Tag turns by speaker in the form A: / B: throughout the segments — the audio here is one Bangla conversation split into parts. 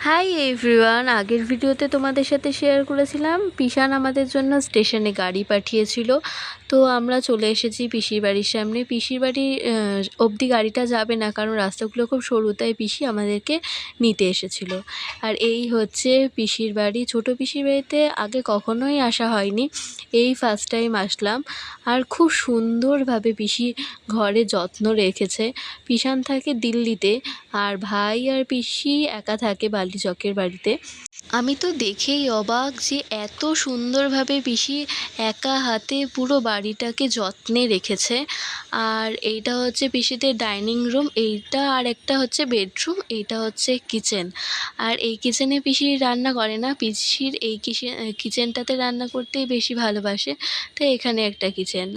A: হাই এভরিওয়ান আগের ভিডিওতে তোমাদের সাথে শেয়ার করেছিলাম পিসান আমাদের জন্য স্টেশনে গাড়ি পাঠিয়েছিল। তো আমরা চলে এসেছি পিসির বাড়ির সামনে। পিসির বাড়ি অবধি গাড়িটা যাবে না কারণ রাস্তাগুলো খুব সরু, তাই পিসি আমাদেরকে নিতে এসেছিল। আর এই হচ্ছে পিসির বাড়ি। ছোট পিসির বাড়িতে আগে কখনোই আসা হয়নি। এই ফার্স্ট টাইম আসলাম। আর খুব সুন্দরভাবে পিসি ঘরে যত্ন রেখেছে। পিসান থাকে দিল্লিতে। আর ভাই আর পিসি একা থাকে বালিচকের বাড়িতে। আমি তো দেখেই অবাক যে এত সুন্দরভাবে পিসি একা হাতে পুরো বাড়িটাকে যত্নে রেখেছে। আর এইটা হচ্ছে পিসিদের ডাইনিং রুম, এইটা আর একটা হচ্ছে বেডরুম, এইটা হচ্ছে কিচেন। আর এই কিচেনে পিসি রান্না করে না, পিসির এই কিচেনটাতে রান্না করতেই বেশি ভালোবাসে তো এখানে একটা কিচেন।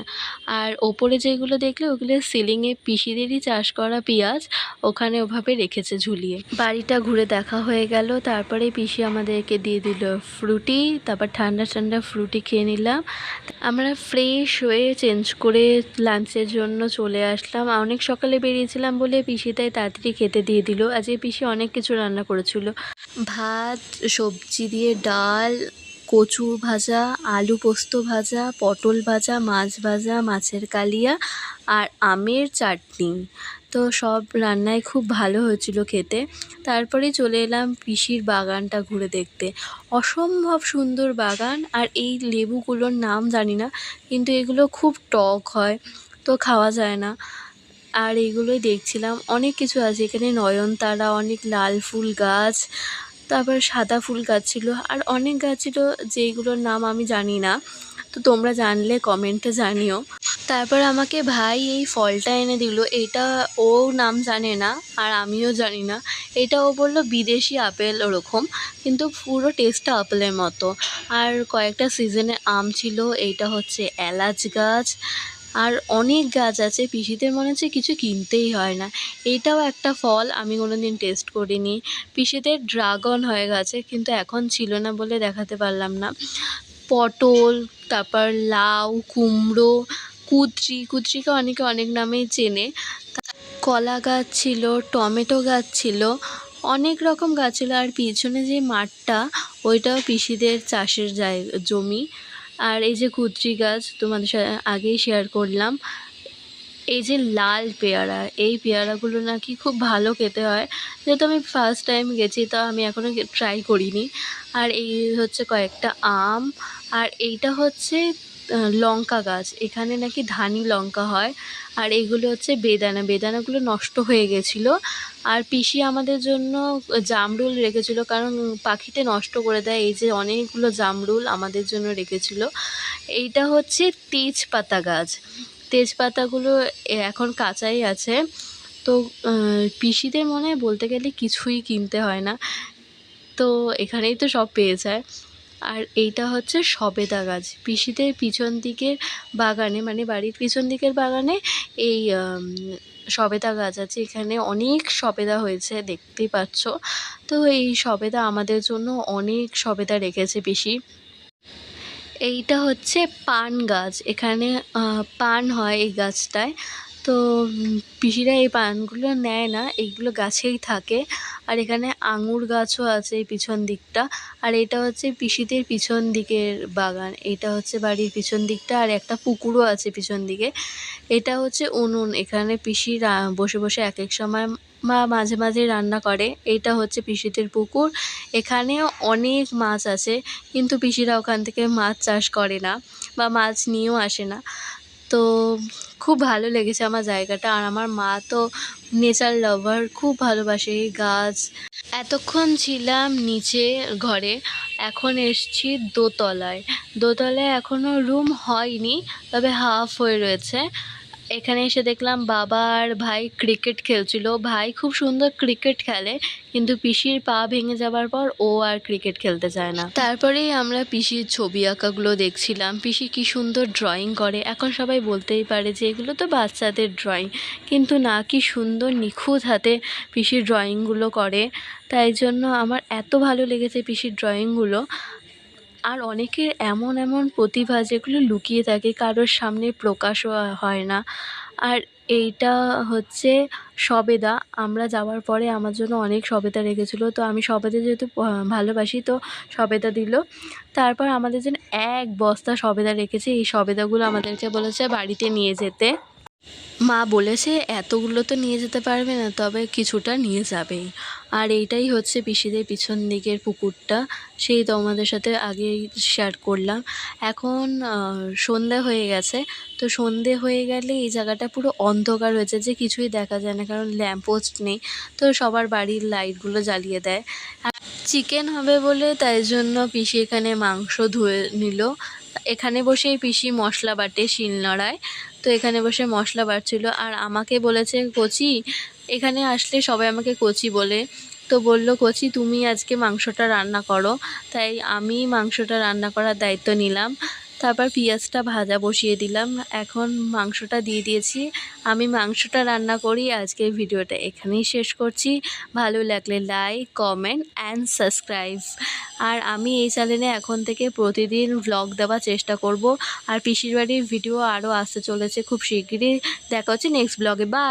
A: আর ওপরে যেগুলো দেখলে ওগুলো সিলিংয়ে পিসিদেরই চাষ করা পেঁয়াজ, ওখানে ওভাবে রেখেছে ঝুলিয়ে। বাড়িটা ঘুরে দেখা হয়ে গেল, তারপরে পিসি আমাদেরকে দিয়ে দিল ফ্রুটি, তারপর ঠান্ডা ঠান্ডা ফ্রুটি খেয়ে নিলাম। আমরা ফ্রেশ হয়ে চেঞ্জ করে লাঞ্চের জন্য চলে আসলাম। অনেক সকালে বেরিয়েছিলাম বলে পিসি তাই তাড়াতাড়ি খেতে দিয়ে দিল। আজকে পিসি অনেক কিছু রান্না করেছিল। ভাত, সবজি দিয়ে ডাল কচু ভাজা, আলু পোস্ত ভাজা, পটল ভাজা, মাছ ভাজা, মাছের কালিয়া আর আমের চাটনি। তো সব রান্নায় খুব ভালো হয়েছিল খেতে। তারপরে চলে এলাম পিসির বাগানটা ঘুরে দেখতে। অসম্ভব সুন্দর বাগান আর এই লেবুগুলোর নাম জানি না, কিন্তু এগুলো খুব টক হয়, তো খাওয়া যায় না। আর এগুলোই দেখছিলাম। অনেক কিছু আছে, এখানে নয়নতারা, অনেক লাল ফুল গাছ তারপর সাদা ফুল গাছ ছিল আর অনেক গাছ ছিল যেইগুলোর নাম আমি জানি না। তো তোমরা জানলে কমেন্টে জানিও। তারপর আমাকে ভাই এই ফলটা এনে দিল। এটা ও নাম জানে না আর আমিও জানি না। এটা ও বলল বিদেশি আপেল ওরকম, কিন্তু পুরো টেস্টটা আপেলের মতো। আর কয়েকটা সিজনে আম ছিল, এইটা হচ্ছে এলাচ গাছ আর অনেক গাছ আছে, পিসিদের মনে হচ্ছে কিছু কিনতেই হয় না। এইটাও একটা ফল, আমি কোনো দিন টেস্ট করিনি। পিসিদের ড্রাগন হয়ে গেছে, কিন্তু এখন ছিল না বলে দেখাতে পারলাম না। পটল, তারপর লাউ, কুমড়ো, কুদ্রি, কুদ্রিকে অনেকে অনেক নামেই চেনে। কলা গাছ ছিল, টমেটো গাছ ছিল, অনেক রকম গাছ ছিল। আর পিছনে যে মাঠটা, ওইটাও পিসিদের চাষের জায়গা জমি। আর এই যে কুদ্রি গাছ তোমাদের সাথে আগেই শেয়ার করলাম। এই যে লাল পেয়ারা, এই পেয়ারাগুলো নাকি খুব ভালো খেতে হয়। যেহেতু আমি ফার্স্ট টাইম গেছি, তো আমি এখনও ট্রাই করিনি। আর এই হচ্ছে কয়েকটা আম, আর এইটা হচ্ছে লঙ্কা গাছ। এখানে নাকি ধানি লঙ্কা হয়। আর এগুলো হচ্ছে বেদানা। বেদানাগুলো নষ্ট হয়ে গেছিল। আর পিসি আমাদের জন্য জামরুল রেখেছিল কারণ পাখিতে নষ্ট করে দেয়। এই যে অনেকগুলো জামরুল আমাদের জন্য রেখেছিল। এইটা হচ্ছে তেজপাতা গাছ। তেজপাতাগুলো এখন কাঁচাই আছে। তো পিসিদের মনে বলতে গেলে কিছুই কিনতে হয় না। তো, এখানেই তো সব পেয়ে যায়। আর এইটা হচ্ছে সবেদা গাছ। পিসিদের পিছন দিকের বাগানে মানে বাড়ির পিছন দিকের বাগানে এই সবেদা গাছ আছে। এখানে অনেক সবেদা হয়েছে, দেখতেই পাচ্ছ। তো এই সবেদা আমাদের জন্য অনেক সবেদা রেখেছে পিসি। এইটা হচ্ছে পান গাছ। এখানে পান হয় এই গাছটায়। তো পিসিরা এই পানগুলো নেয় না, এইগুলো গাছেই থাকে। আর এখানে আঙুর গাছও আছে এই পিছন দিকটা। আর এটা হচ্ছে পিসিদের পিছন দিকের বাগান। এটা হচ্ছে বাড়ির পিছন দিকটা আর একটা পুকুরও আছে পিছন দিকে। এটা হচ্ছে উনুন। এখানে পিসি বসে বসে এক এক সময় মা মাঝে মাঝে রান্না করে। এটা হচ্ছে পিসিদের পুকুর। এখানেও অনেক মাছ আছে, কিন্তু পিসিরা ওখান থেকে মাছ চাষ করে না বা মাছ নিয়েও আসে না। তো খুব ভালো লেগেছে আমার জায়গাটা। আর আমার মা তো নেচার লাভার, খুব ভালোবাসে গাছ। এতক্ষণ ছিলাম নিচে ঘরে, এখন এসছি দোতলায়। দোতলায় এখনও রুম হয়নি, তবে হাফ হয়ে রয়েছে। এখানে এসে দেখলাম বাবা আর ভাই ক্রিকেট খেলছিল। ভাই খুব সুন্দর ক্রিকেট খেলে, কিন্তু পিসির পা ভেঙে যাবার পর ও আর ক্রিকেট খেলতে চায় না। তারপরেই আমরা পিসির ছবি আঁকাগুলো দেখছিলাম। পিসি কি সুন্দর ড্রয়িং করে। এখন সবাই বলতেই পারে যে এগুলো তো বাচ্চাদের ড্রয়িং কিন্তু না, কি সুন্দর নিখুঁত হাতে পিসির ড্রয়িংগুলো করে। তাই জন্য আমার এত ভালো লেগেছে পিসির ড্রয়িংগুলো আর অনেকের এমন এমন প্রতিভা যেগুলো লুকিয়ে থাকে, কারোর সামনে প্রকাশও হয় না। আর এইটা হচ্ছে সবেদা। আমরা যাওয়ার পরে আমার জন্য অনেক সবেদা রেখেছিলো। তো আমি সবেদা যেহেতু ভালোবাসি, তো সবেদা দিল। তারপর আমাদের জন্য এক বস্তা সবেদা রেখেছে। এই সবেদাগুলো আমাদেরকে বলেছে বাড়িতে নিয়ে যেতে। মা বলেছে এতগুলো তো নিয়ে যেতে পারবে না তবে কিছুটা নিয়ে যাবেই। আর এইটাই হচ্ছে পিসিদের পিছন দিকের পুকুরটা। সেই তোমাদের সাথে আগেই শেয়ার করলাম। এখন আহ, সন্ধ্যা হয়ে গেছে। তো সন্ধে হয়ে গেলে এই জায়গাটা পুরো অন্ধকার হয়েছে যে কিছুই দেখা যায় না কারণ ল্যাম্পপোস্ট নেই। তো সবার বাড়ির লাইটগুলো জ্বালিয়ে দেয়। চিকেন হবে বলে তাই জন্য পিসি এখানে মাংস ধুয়ে নিল। এখানে বসেই পিসি মশলা বাটে শিলনোড়ায় তো এখানে বসে মশলা বাটছিল। আর আমাকে বলেছে, কচি, এখানে আসলে সবাই আমাকে কচি বলে। তো বলল, কচি, তুমি আজকে মাংসটা রান্না করো। তাই আমি মাংসটা রান্না করার দায়িত্ব নিলাম। তারপর পেঁয়াজটা ভাজা বসিয়ে দিলাম। এখন মাংসটা দিয়ে দিয়েছি। আমি মাংসটা রান্না করি। আজকের ভিডিওটা এখানেই শেষ করছি। ভালো লাগলে লাইক, কমেন্ট, অ্যান্ড সাবস্ক্রাইব। আর আমি এই চ্যানেলে এখন থেকে প্রতিদিন ব্লগ দেওয়ার চেষ্টা করব। আর পিসির বাড়ির ভিডিও আরও আসতে চলেছে খুব শিগগিরই। দেখা হচ্ছে নেক্সট ব্লগে বাই